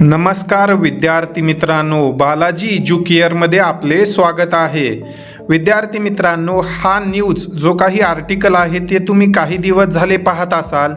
नमस्कार विद्यार्थी मित्रांनो बालाजी एज्युकेअरमध्ये आपले स्वागत आहे. विद्यार्थी मित्रांनो हा न्यूज जो काही आर्टिकल आहे ते तुम्ही काही दिवस झाले पाहत असाल.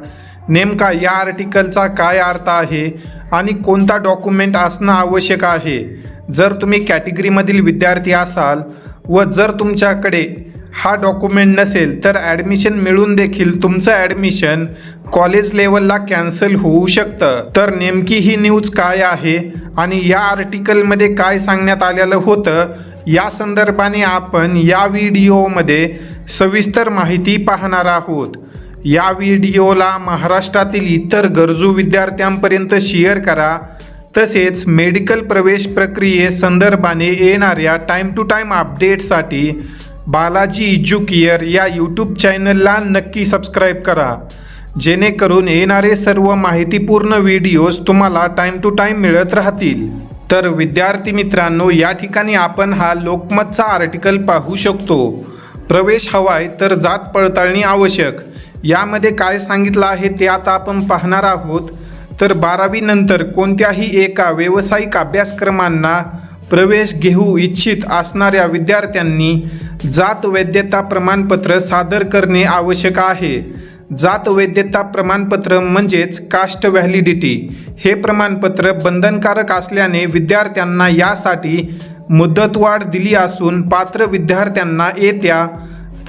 नेमका या आर्टिकलचा काय अर्थ आहे आणि कोणता डॉक्युमेंट असणं आवश्यक आहे? जर तुम्ही कॅटेगरीमधील विद्यार्थी असाल व जर तुमच्याकडे हा डॉक्युमेंट नसेल तर ॲडमिशन मिळून देखील तुमचं ॲडमिशन कॉलेज लेवलला कॅन्सल होऊ शकतं. तर नेमकी ही न्यूज काय आहे आणि या आर्टिकलमध्ये काय सांगण्यात आलेलं होतं या संदर्भाने आपण या व्हिडिओमध्ये सविस्तर माहिती पाहणार आहोत. या व्हिडिओला महाराष्ट्रातील इतर गरजू विद्यार्थ्यांपर्यंत शेअर करा. तसेच मेडिकल प्रवेश प्रक्रिये संदर्भाने येणाऱ्या टाईम टू टाईम अपडेटसाठी बालाजी इज्युकियर या यूट्यूब चॅनलला नक्की सबस्क्राईब करा. जेणेकरून येणारे सर्व माहितीपूर्ण व्हिडिओज तुम्हाला टाईम टू टाईम मिळत राहतील. तर विद्यार्थी मित्रांनो या ठिकाणी आपण हा लोकमतचा आर्टिकल पाहू शकतो. प्रवेश हवाय तर जात पडताळणी आवश्यक. यामध्ये काय सांगितलं आहे ते आता आपण पाहणार आहोत. तर बारावीनंतर कोणत्याही एका व्यावसायिक अभ्यासक्रमांना प्रवेश घेऊ इच्छित असणाऱ्या विद्यार्थ्यांनी जात वैद्यता प्रमाणपत्र सादर करणे आवश्यक आहे. जात वैद्यता प्रमाणपत्र म्हणजेच कास्ट व्हॅलिडिटी. हे प्रमाणपत्र बंधनकारक असल्याने विद्यार्थ्यांना यासाठी मुदतवाढ दिली असून पात्र विद्यार्थ्यांना येत्या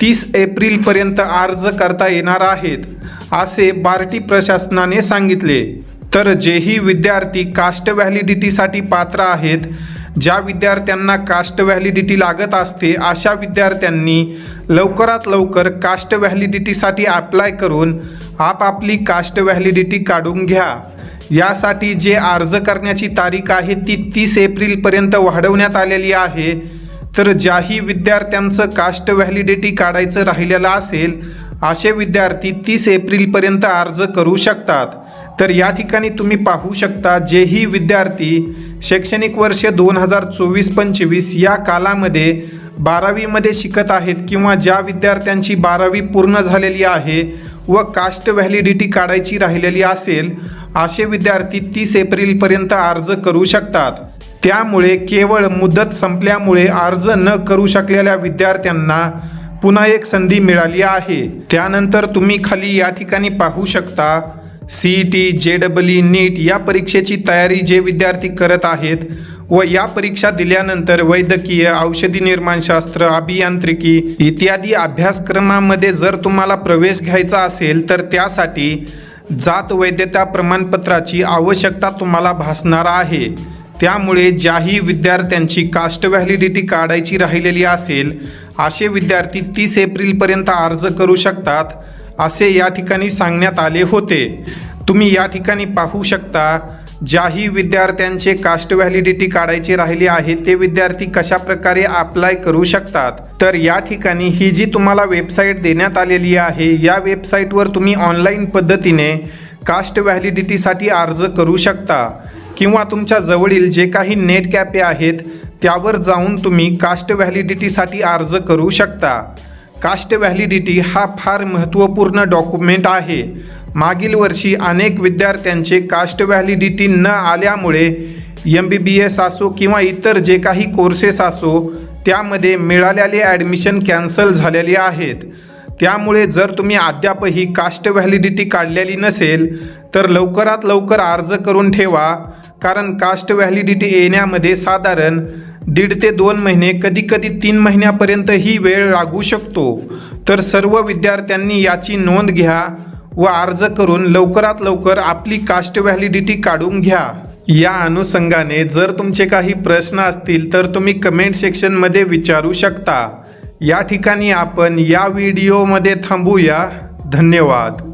तीस एप्रिलपर्यंत अर्ज करता येणार आहेत असे बार्टी प्रशासनाने सांगितले. तर जेही विद्यार्थी कास्ट व्हॅलिडिटीसाठी पात्र आहेत ज्या विद्यार्थ्यांना कास्ट व्हॅलिडिटी लागत असते अशा विद्यार्थ्यांनी लवकरात लवकर कास्ट व्हॅलिडिटीसाठी अप्लाय करून आपापली कास्ट व्हॅलिडिटी काढून घ्या. यासाठी जे अर्ज करण्याची तारीख आहे ती तीस एप्रिलपर्यंत वाढवण्यात आलेली आहे. तर ज्याही विद्यार्थ्यांचं कास्ट व्हॅलिडिटी काढायचं राहिलेलं असेल असे विद्यार्थी तीस एप्रिलपर्यंत अर्ज करू शकतात. तर या ठिकाणी तुम्ही पाहू शकता जेही विद्यार्थी शैक्षणिक वर्ष दोन हजार चोवीस पंचवीस या कालामध्ये बारावीमध्ये शिकत आहेत किंवा ज्या विद्यार्थ्यांची बारावी पूर्ण झालेली आहे व कास्ट व्हॅलिडिटी काढायची राहिलेली असेल असे विद्यार्थी तीस एप्रिलपर्यंत अर्ज करू शकतात. त्यामुळे केवळ मुदत संपल्यामुळे अर्ज न करू शकलेल्या विद्यार्थ्यांना पुन्हा एक संधी मिळाली आहे. त्यानंतर तुम्ही खाली या ठिकाणी पाहू शकता E T J double E NEET या परीक्षेची तयारी जे विद्यार्थी करत आहेत व या परीक्षा दिल्यानंतर वैद्यकीय औषधी निर्माणशास्त्र अभियांत्रिकी इत्यादी अभ्यासक्रमामध्ये जर तुम्हाला प्रवेश घ्यायचा असेल तर त्यासाठी जात वैद्यता प्रमाणपत्राची आवश्यकता तुम्हाला भासणार आहे. त्यामुळे ज्याही विद्यार्थ्यांची कास्ट व्हॅलिडिटी काढायची राहिलेली असेल असे विद्यार्थी तीस एप्रिलपर्यंत अर्ज करू शकतात. असे या ठिकाणी सांगण्यात आले होते. तुम्ही या ठिकाणी पाहू शकता ज्याही विद्यार्थ्यांचे कास्ट व्हॅलिडिटी काढायची राहिली आहे ते विद्यार्थी कशा प्रकारे अप्लाय करू शकतात? तर या ठिकाणी ही जी तुम्हाला वेबसाईट देण्यात आलेली आहे या वेबसाईटवर तुम्ही ऑनलाईन पद्धतीने कास्ट व्हॅलिडिटीसाठी अर्ज करू शकता. किंवा तुमच्या जवळील जे काही नेट कॅपे आहेत त्यावर जाऊन तुम्ही कास्ट व्हॅलिडिटीसाठी अर्ज करू शकता. कास्ट व्हॅलिडिटी हा फार महत्त्वपूर्ण डॉक्युमेंट आहे. मागील वर्षी अनेक विद्यार्थ्यांचे कास्ट व्हॅलिडिटी न आल्यामुळे एम बी बी एस असो किंवा इतर जे काही कोर्सेस असो त्यामध्ये मिळालेले ॲडमिशन कॅन्सल झालेले आहेत. त्यामुळे जर तुम्ही अद्यापही कास्ट व्हॅलिडिटी काढलेली नसेल तर लवकरात लवकर अर्ज करून ठेवा कारण कास्ट व्हॅलिडिटी येण्यामध्ये साधारण दीड ते दोन महिने कधी कधी तीन महिन्यापर्यंत ही वेळ लागू शकतो. तर सर्व विद्यार्थ्यांनी याची नोंद घ्या व अर्ज करून लवकरात लवकर आपली कास्ट व्हॅलिडिटी काढून घ्या. या अनुषंगाने जर तुमचे काही प्रश्न असतील तर तुम्ही कमेंट सेक्शनमध्ये विचारू शकता. या ठिकाणी आपण या व्हिडिओमध्ये थांबूया. धन्यवाद.